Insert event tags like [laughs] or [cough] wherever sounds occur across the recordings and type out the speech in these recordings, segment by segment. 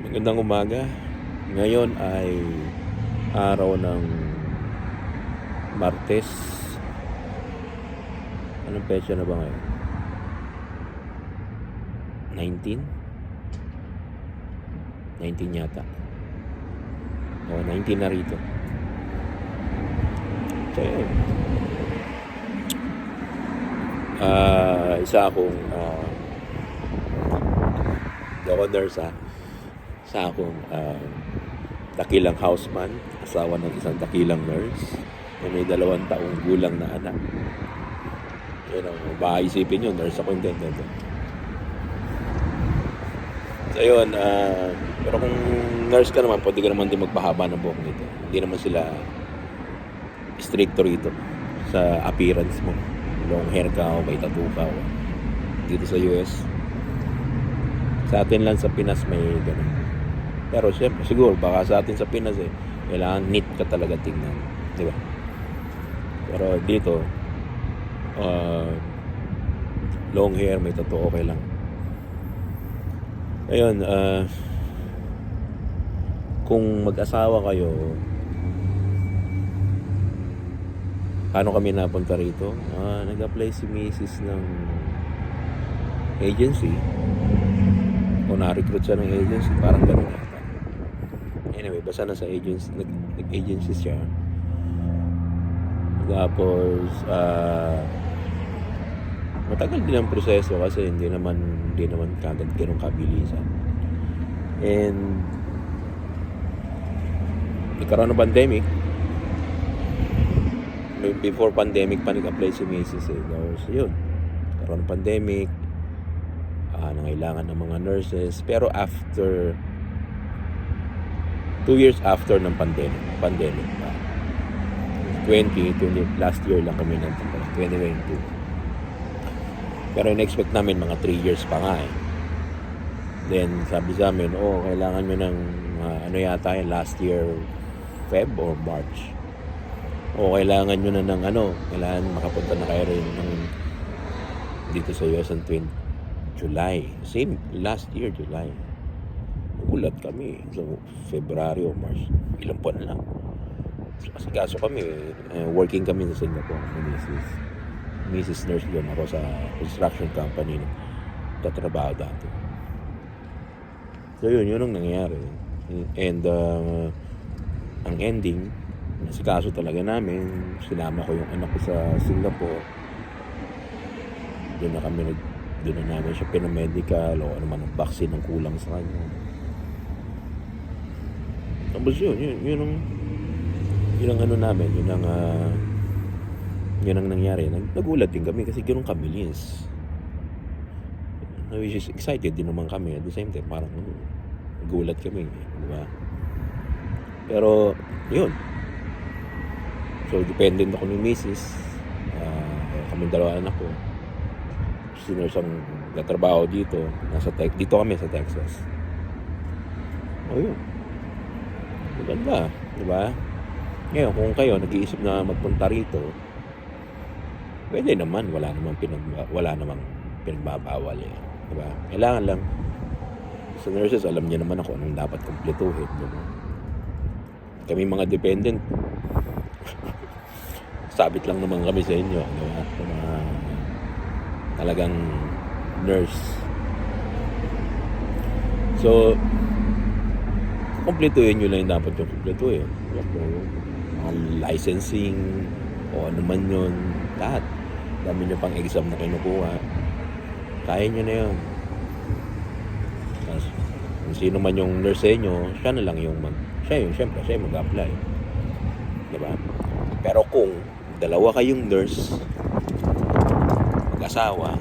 Magandang umaga. Ngayon ay araw ng Martes. Anong petsa na ba ngayon? 19? 19 yata. O, 19 na rito. So, yun. Ah, isa akong ah, ako nurse ah sa akong uh, dakilang houseman, asawa ng isang dakilang nurse, na may dalawang taong gulang na anak. Yan ang baka isipin yun, nurse ako hindi. hindi. So yun, ah, pero kung nurse ka naman, pwede ka naman din magpahaba ng buhok nito. Hindi naman sila stricto rito sa appearance mo. Long hair ka o may tattoo ka o dito sa US. Sa atin lang sa Pinas may ganun. Pero siyempre, siguro, baka sa atin sa Pinas eh, kailangan neat ka talaga tingnan. Di ba? Pero dito, uh, long hair, may tattoo, okay lang. Ayun, uh, kung mag-asawa kayo, paano kami napunta rito? Ah, nag-apply si Mrs. ng agency o na-recruit siya ng agency, parang ganun yata. Anyway, basta nasa agency, nag, nag-agency siya. Tapos, ah, matagal din ang proseso kasi hindi naman, hindi naman kagad ganun kabilisan. And, nagkaroon ng pandemic. Before pandemic pa nag-apply si Mrs. Eh. Tapos, yun. Nagkaroon ng pandemic. Ah, nangailangan ng mga nurses. Pero after two years after ng pandemic. Pandemic pa. 20, 20, last year lang kami pala, 2022. Pero in-expect namin mga 3 years pa nga eh. Then sabi sa amin, oh, kailangan nyo ng uh, ano yata yung last year Feb or March. O kailangan nyo na ng ano, kailangan makapunta na kayo rin ng dito sa US ang 20 July. Same last year, July. Nagulat kami sa February o March. Ilang buwan lang. Kasi kaso kami, eh, working kami sa Singapore. ni Mrs. Mrs. Nurse doon ako sa construction company na tatrabaho dati. So yun, yun ang nangyayari. And uh, ang ending, nasikaso talaga namin. Sinama ko yung anak ko sa Singapore. Doon na kami nag doon na namin siya pinamedical o ano man ang vaccine ang kulang sa kanya. Tapos yun, yun, yun ang yun ang ano namin, yun ang ah, yun ang nangyari. Nag, nagulat din kami kasi ganun kami linis. Which is excited din naman kami at the same time parang nagulat kami, di ba? Pero yun. So dependent ako ni Mrs. Uh, kami dalawa anak ko. Sino siyang natrabaho dito. Nasa tech, dito kami sa Texas. O yun. Maganda, di ba? Ngayon, kung kayo nag-iisip na magpunta rito, pwede naman, wala namang pinag wala namang pinagbabawal eh. Di ba? Kailangan lang sa nurses, alam niyo naman ako anong dapat kumpletuhin, di? Kami mga dependent, [laughs] sabit lang naman kami sa inyo, di ba? Sa mga talagang nurse. So, kumpletuhin nyo lang yung dapat yung kumpletuhin. Mga licensing o ano man yun. Lahat. Dami nyo pang exam na kinukuha. Kaya nyo na yun. Tapos, kung sino man yung nurse sa inyo, siya na lang yung mag... Siya yung, syempre, siya yung mag-apply. Diba? Pero kung dalawa kayong nurse, mag-asawa,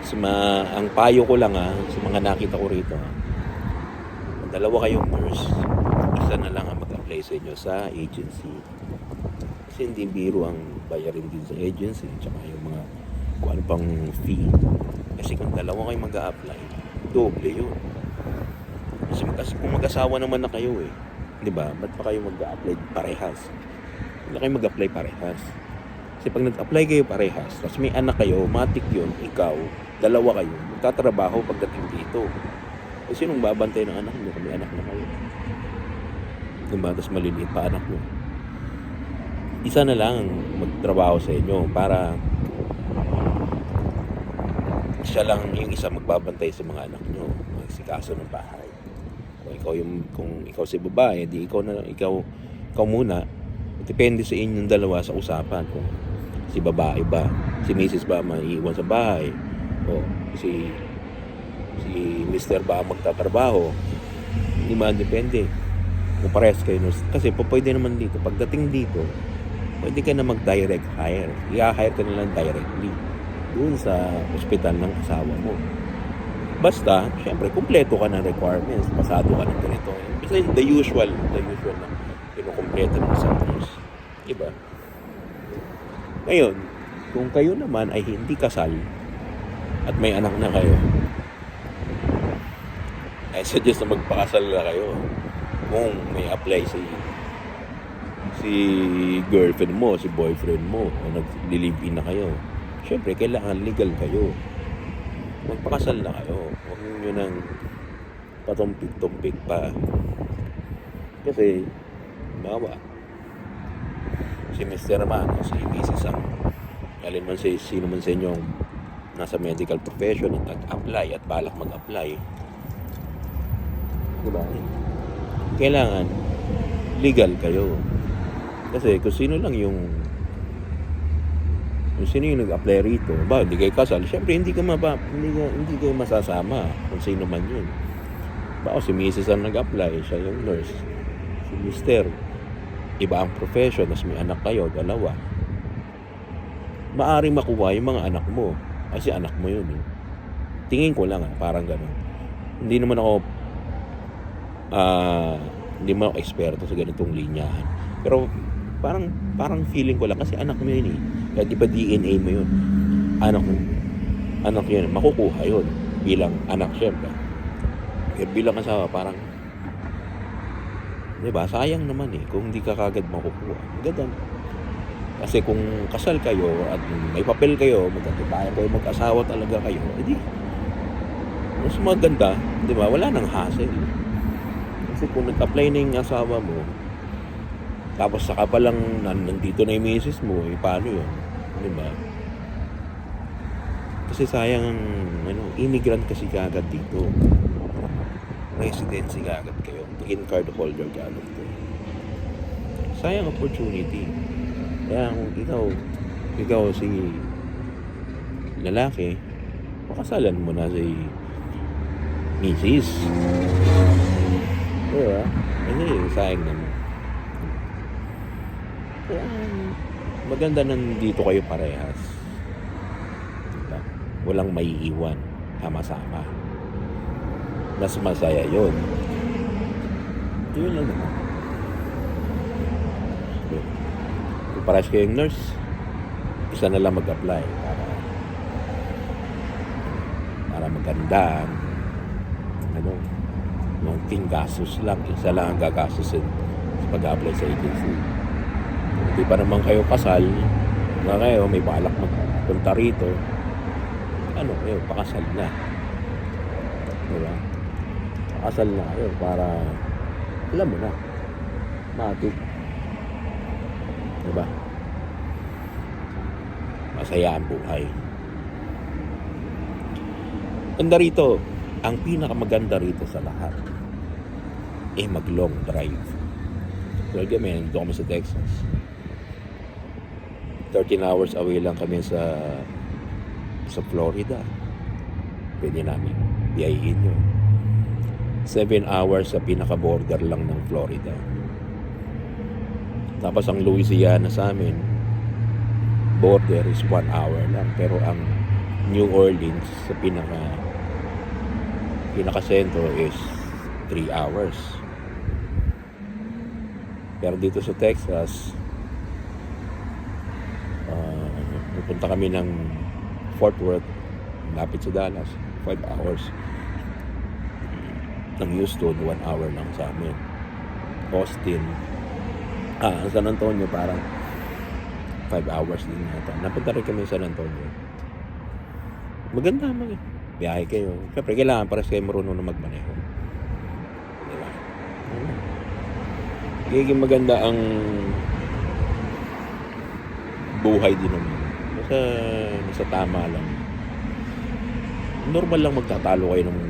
sa ma, ang payo ko lang ha, sa mga nakita ko rito ha, dalawa kayong nurse, isa na lang ang mag-apply sa inyo sa agency. Kasi hindi biro ang bayarin din sa agency, tsaka yung mga kung ano pang fee. Kasi kung dalawa kayo mag-a-apply, doble yun. Kasi mag kung mag-asawa naman na kayo eh, di ba? Ba't pa kayo mag-a-apply parehas? Hindi kayo mag-apply parehas. Kasi pag nag-apply kayo parehas, tapos may anak kayo, matik yun, ikaw, dalawa kayo, magtatrabaho pagdating dito. Eh, sinong babantay ng anak nyo? Kami anak na kayo. Diba? Tapos maliliit pa anak nyo. Isa na lang ang magtrabaho sa inyo para siya lang yung isa magbabantay sa mga anak nyo. Magsikaso ng bahay. Kung ikaw yung kung ikaw si babae, di ikaw na ikaw ikaw muna. Depende sa inyong dalawa sa usapan kung si babae ba, si Mrs. ba maiiwan sa bahay o si si Mr. ba magtatrabaho. Hindi man depende. Kung parehas kayo. Kasi po pwede naman dito. Pagdating dito, pwede ka na mag-direct hire. I-hire ka na lang directly doon sa ospital ng asawa mo. Basta, syempre, kumpleto ka ng requirements. Pasado ka ng ganito. Kasi the usual, the usual na kinukumpleto ng isang nurse. Diba? Ngayon, kung kayo naman ay hindi kasal at may anak na kayo, I suggest na magpakasal na kayo kung may apply si si girlfriend mo, si boyfriend mo, o nag-live in na kayo. Siyempre, kailangan legal kayo. Magpakasal na kayo. Huwag nyo nang patumpik-tumpik pa. Kasi, bawa, si Mr. Man, o si Mrs. ang alin man si sino man sa inyo nasa medical profession at nag-apply at balak mag-apply Diba? Kailangan legal kayo. Kasi kung sino lang yung kung sino yung nag-apply rito, ba, hindi kayo kasal, syempre hindi ka maba, hindi, ka, hindi kayo masasama kung sino man yun. Ba, si Mrs. ang nag-apply, siya yung nurse. Si Mr. Iba ang profession, tapos may anak kayo, dalawa. Maaring makuha yung mga anak mo. Kasi anak mo yun eh. Tingin ko lang ah, parang ganun. Hindi naman ako ah hindi mo eksperto sa ganitong linyahan. Pero parang parang feeling ko lang kasi anak mo yun eh. Kahit di ba DNA mo yun. Anak mo. Anak yun. Makukuha yun. Bilang anak syempre. Kaya bilang asawa parang di ba sayang naman eh kung hindi ka kagad makukuha. Ganda. Kasi kung kasal kayo at may papel kayo, magkatibayan kayo, mag-asawa talaga kayo, edi mas maganda, di ba? Wala nang hassle. Kasi kung nag-apply na yung asawa mo, tapos saka pa lang nan- nandito na yung misis mo, eh, paano yun? Di ba? Kasi sayang ang ano, immigrant kasi kagad dito. Residency kagad kayo. Green card holder kagad to. Sayang opportunity. Kaya kung ikaw, ikaw si lalaki, pakasalan mo na si misis. Diba? Kasi sayang naman. Kaya maganda nandito kayo parehas. Diba? Walang maiiwan. Sama-sama. Mas masaya yun. Yun lang naman. Diba? Kung parehas kayong nurse, isa na lang mag-apply para para maganda ano, yung gastos lang. Isa lang ang gagastusin sa pag-apply sa agency. Hindi pa naman kayo kasal, na kayo may balak magpunta rito, ano kayo, pakasal na. Diba? Pakasal na kayo para, alam mo na, matik. Diba? Masaya ang buhay. Ganda rito, ang pinakamaganda rito sa lahat eh mag drive. Well, kami, nandito kami sa Texas. 13 hours away lang kami sa sa Florida. Pwede namin biyahin yun. 7 hours sa pinaka-border lang ng Florida. Tapos ang Louisiana sa amin, border is 1 hour lang. Pero ang New Orleans sa pinaka pinaka-sentro is 3 hours. Pero dito sa Texas, uh, pupunta kami ng Fort Worth, lapit sa Dallas, 5 hours. Ng Houston, 1 hour lang sa amin. Austin, ah, San Antonio parang 5 hours din yata. Napunta rin kami sa San Antonio. Maganda mag biyahe kayo. Siyempre, kailangan para kayo marunong na magmaneho. Magiging maganda ang buhay din naman. Basta nasa tama lang. Normal lang magtatalo kayo ng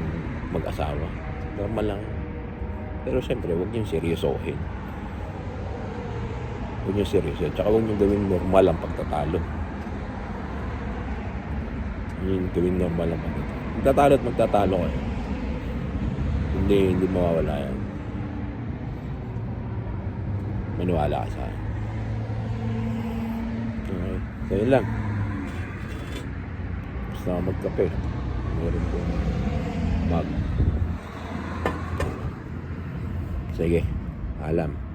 mag-asawa. Normal lang. Pero siyempre, huwag niyong seryosohin. Huwag niyong seryosohin. Tsaka huwag niyong gawing normal ang pagtatalo. Yun, gawing normal ang pagtatalo. Magtatalo at magtatalo kayo. Hindi, hindi mawawala yan. Maniwala ka sa akin. Okay. So, yun lang. Na magkape. Meron kong mag. Sige. Alam.